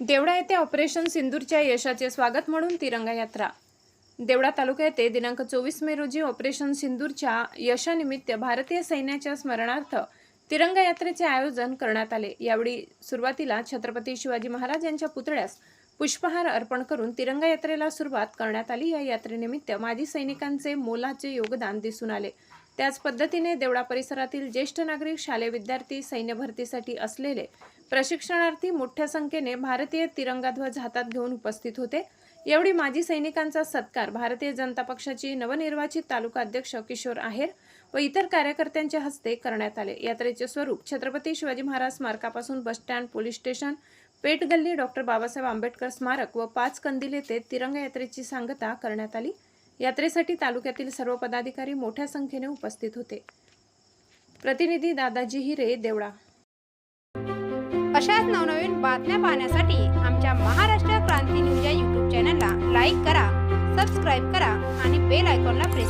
देवडा येथे ऑपरेशन सिंदूरच्या यशाचे स्वागत म्हणून तिरंगा यात्रा देवडा तालुका येथे दिनांक चोवीस मे रोजी ऑपरेशन सिंदूरच्या यशानिमित्त भारतीय सैन्याच्या स्मरणार्थ तिरंगा यात्रेचे आयोजन करण्यात आले. यावेळी सुरुवातीला छत्रपती शिवाजी महाराज यांच्या पुतळ्यास पुष्पहार अर्पण करून तिरंगा यात्रेला सुरुवात करण्यात आली. या यात्रेनिमित्त माजी सैनिकांचे मोलाचे योगदान दिसून आले. त्याच पद्धतीने देवळा परिसरातील ज्येष्ठ नागरिक शालेय विद्यार्थी सैन्य भरतीसाठी असलेले प्रशिक्षणार्थी मोठ्या संख्येने भारतीय तिरंगा ध्वज हातात घेऊन उपस्थित होते. एवढी माजी सैनिकांचा सत्कार भारतीय जनता पक्षाचे नवनिर्वाचित तालुका अध्यक्ष किशोर आहेर व इतर कार्यकर्त्यांच्या हस्ते करण्यात आले. यात्रेचे स्वरूप Chhatrapati Shivaji Maharaj स्मारकापासून bus stand police station Petgalli doctor Babasaheb Ambedkar स्मारक व पाच कंदिल येथे तिरंगा यात्रेची सांगता करण्यात आली. यात्रेसाठी तालुक्यातील सर्व पदाधिकारी मोठ्या संख्येने उपस्थित होते. प्रतिनिधी दादाजी हिरे देवळा. अशाच नवनवीन बातम्या पाहण्यासाठी आमच्या महाराष्ट्र क्रांती न्यूज या यूट्यूब चॅनलला लाईक करा सबस्क्राईब करा आणि बेल आयकॉनला प्रेस